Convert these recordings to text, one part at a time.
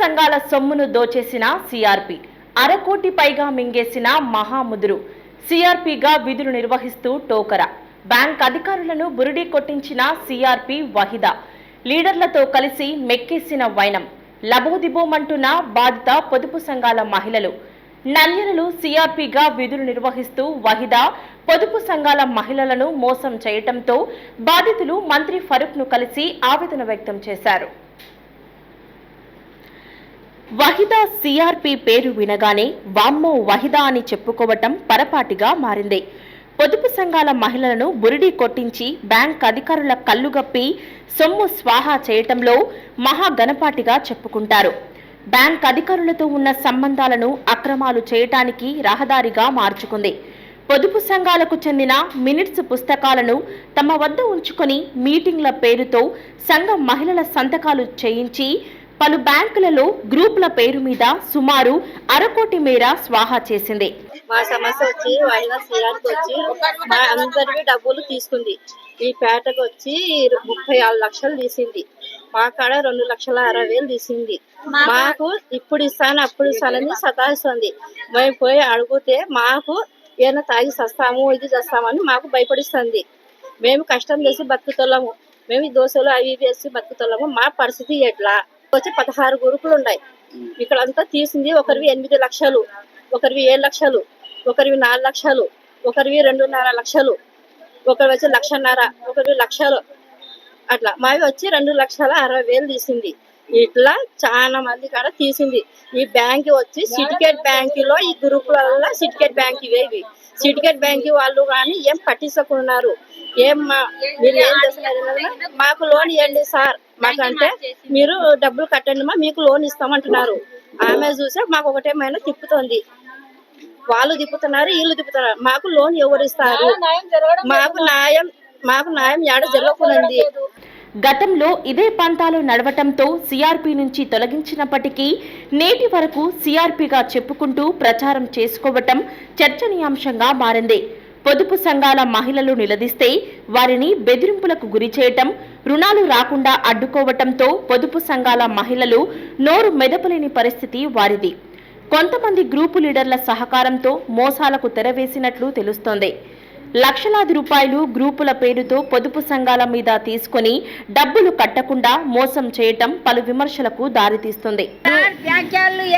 సంఘాల సొమ్మును దోచేసిన సిఆర్పి అరకోటి పైగా మింగేసిన మహాముదురు. సిఆర్పిగా విధులు నిర్వహిస్తూ టోకరా. బ్యాంక్ అధికారులను బురిడీ కొట్టించిన సిఆర్పి వహిద. లీడర్లతో కలిసి మెక్కేసిన వైనం. లబోదిబోమంటున్న బాధిత పొదుపు సంఘాల మహిళలు. నంద్యాలలో సిఆర్పిగా విధులు నిర్వహిస్తూ వహిద పొదుపు సంఘాల మహిళలను మోసం చేయటంతో బాధితులు మంత్రి ఫరూక్ను కలిసి ఆవేదన వ్యక్తం చేశారు. వహిదా సిఆర్పి పేరు వినగానే వామ్మో వహిదా అని చెప్పుకోవటం పరపాటిగా మారింది. పొదుపు సంఘాల మహిళలను బురిడి కొట్టించి బ్యాంక్ అధికారుల కళ్ళుగప్పి సొమ్ము స్వాహా చేయటంలో మహా గణపాటిగా చెప్పుకుంటారు. బ్యాంక్ అధికారులతో ఉన్న సంబంధాలను అక్రమాలు చేయటానికి రహదారిగా మార్చుకుంది. పొదుపు సంఘాలకు చెందిన మినిట్స్ పుస్తకాలను తమ వద్ద ఉంచుకొని మీటింగ్ల పేరుతో సంఘం మహిళల సంతకాలు చేయించి పలు బ్యాంకులలో గ్రూపుల పేరు మీద సుమారు అరకోటి మేర స్వాహా చేసింది. మా సమస్య వచ్చి వాయిదా సీఆర్కి వచ్చి మా అందరివి డబ్బులు తీసుకుంది. ఈ పేటకు వచ్చి ముప్పై ఆరు లక్షలు తీసింది. మా కాడ రెండు లక్షల అరవై వేలు తీసింది. మాకు ఇప్పుడు ఇస్తాను అప్పుడు ఇస్తానని సతాయిస్తుంది. మేము పోయి అడిగితే మాకు ఏమైనా తాగి సస్తాము ఇది చేస్తామని మాకు భయపడిస్తుంది. మేము కష్టం చేసి బతుకుతున్నాము మేము దోశలు అవి ఇవి వేసి బతుకుతున్నాము మా పరిస్థితి ఎట్లా? వచ్చి పదహారు గ్రూపులు ఉన్నాయి ఇక్కడ అంతా తీసింది ఒకరివి ఎనిమిది లక్షలు ఒకరివి ఏడు లక్షలు ఒకరివి నాలుగు లక్షలు ఒకరివి రెండున్నర లక్షలు ఒకరి వచ్చి లక్షన్నర ఒకరివి లక్షలు. అట్లా మావి వచ్చి రెండు లక్షల అరవై వేలు తీసింది. ఇట్లా చాలా మంది కాడ తీసింది. ఈ బ్యాంక్ వచ్చి సిటికేట్ బ్యాంక్లో ఈ గ్రూపులలో సిటికేట్ బ్యాంక్ ఇవేవి సిటికేట్ బ్యాంక్ వాళ్ళు కానీ ఏం పట్టించకున్నారు ఏం మా- మీరు ఏం చేస్తున్నారు మాకు లోన్ ఇవ్వండి సార్. మాకంటే మీరు డబ్బులు కట్టండి మా మీకు లోన్ ఇస్తామంటున్నారు. ఆమె చూసే మాకు ఒకటేమైనా తిప్పుతోంది. వాళ్ళు తిప్పుతున్నారు వీళ్ళు తిప్పుతున్నారు. మాకు లోన్ ఎవరు ఇస్తారు? మాకు న్యాయం మాకు న్యాయం ఏడ జరగకున్నది గతంలో ఇదే పంతాలు నడవటంతో సిఆర్పి నుంచి తొలగించినప్పటికీ నేటి వరకు సిఆర్పిగా చెప్పుకుంటూ ప్రచారం చేసుకోవటం చర్చనీయాంశంగా మారింది. పొదుపు సంఘాల మహిళలు నిలదీస్తే వారిని బెదిరింపులకు గురి చేయటం రుణాలు రాకుండా అడ్డుకోవటంతో పొదుపు సంఘాల మహిళలు నోరు మెదపలేని పరిస్థితి వారిది. కొంతమంది గ్రూపు లీడర్ల సహకారంతో మోసాలకు తెరవేసినట్లు తెలుస్తోంది. లక్షలాది రూపాయలు గ్రూపుల పేరుతో పొదుపు సంఘాల మీద తీసుకొని డబ్బులు కట్టకుండా మోసం చేయటం పలు విమర్శలకు దారితీస్తుంది.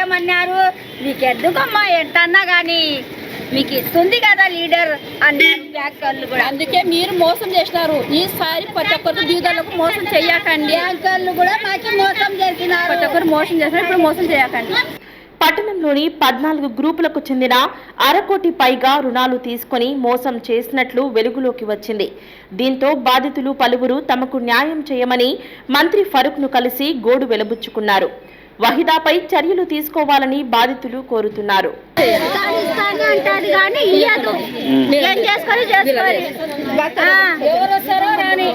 ఏమన్నారు? మీకు ఎందుకమ్మా ఎంతన్నా కానీ మీకు ఇస్తుంది కదా లీడర్ అన్నారు బ్యాంక్ వాళ్ళు కూడా. అందుకే మీరు మోసం చేసినారు. ఈసారి ప్రతి ఒక్కరికి బీదలకు మోసం చెయ్యకండి బ్యాంక్ వాళ్ళు కూడా మాకు మోసం చేసినారు. ప్రతి ఒక్కరు మోసం చేసినారు ఇప్పుడు మోసం చేయకండి. పట్టణంలోని పద్నాలుగు గ్రూపులకు చెందిన అరకోటి పైగా రుణాలు తీసుకొని మోసం చేసినట్లు వెలుగులోకి వచ్చింది. దీంతో బాధితులు పలువురు తమకు న్యాయం చేయమని మంత్రి ఫరూక్ను కలిసి గోడు వెలబుచ్చుకున్నారు. వహిదాపై చర్యలు తీసుకోవాలని బాధితులు కోరుతున్నారు. రాని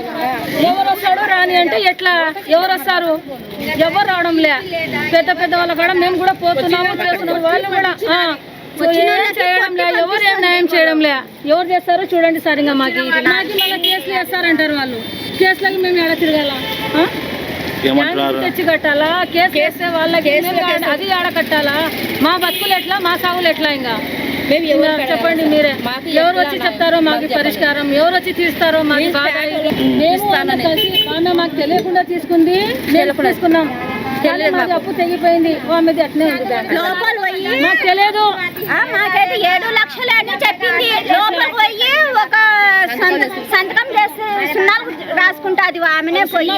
ఎవరు వస్తాడో రాని అంటే ఎట్లా? ఎవరు వస్తారు ఎవరు రావడంలే. పెద్ద పెద్ద వాళ్ళ కూడా మేము కూడా పోతున్నాము చేస్తున్నాము. వాళ్ళు కూడా చేయడంలే ఎవరు ఏం న్యాయం చేయడంలే. ఎవరు చేస్తారో చూడండి సార్ ఇంకా మాకు. కేసులు వేస్తారంటారు వాళ్ళు. కేసులకు మేము ఎడ తిరగాల? తెచ్చి కట్టాలా? కేసు వేస్తే వాళ్ళకి అది ఆడ కట్టాలా? మా బతుకులు ఎట్లా? మా సాగులు ఎట్లా ఇంకా? మేము చెప్పండి మీరే. ఎవరు వచ్చి చెప్తారో మాకు పరిష్కారం? ఎవరు వచ్చి తీస్తారో మాకు ఆమె మాకు తెలియకుండా తీసుకుంది. మేము తీసుకున్నాం. కానీ మాది అప్పు తెగిపోయింది. ఆమెది అట్నే లోపల పోయి మాకు తెలియదు మాకైతే ఏడు లక్షలు అని చెప్పింది. పోయి ఒక సంతకం చేసి సున్నాలు రాసుకుంటాది ఆమెనే పోయి.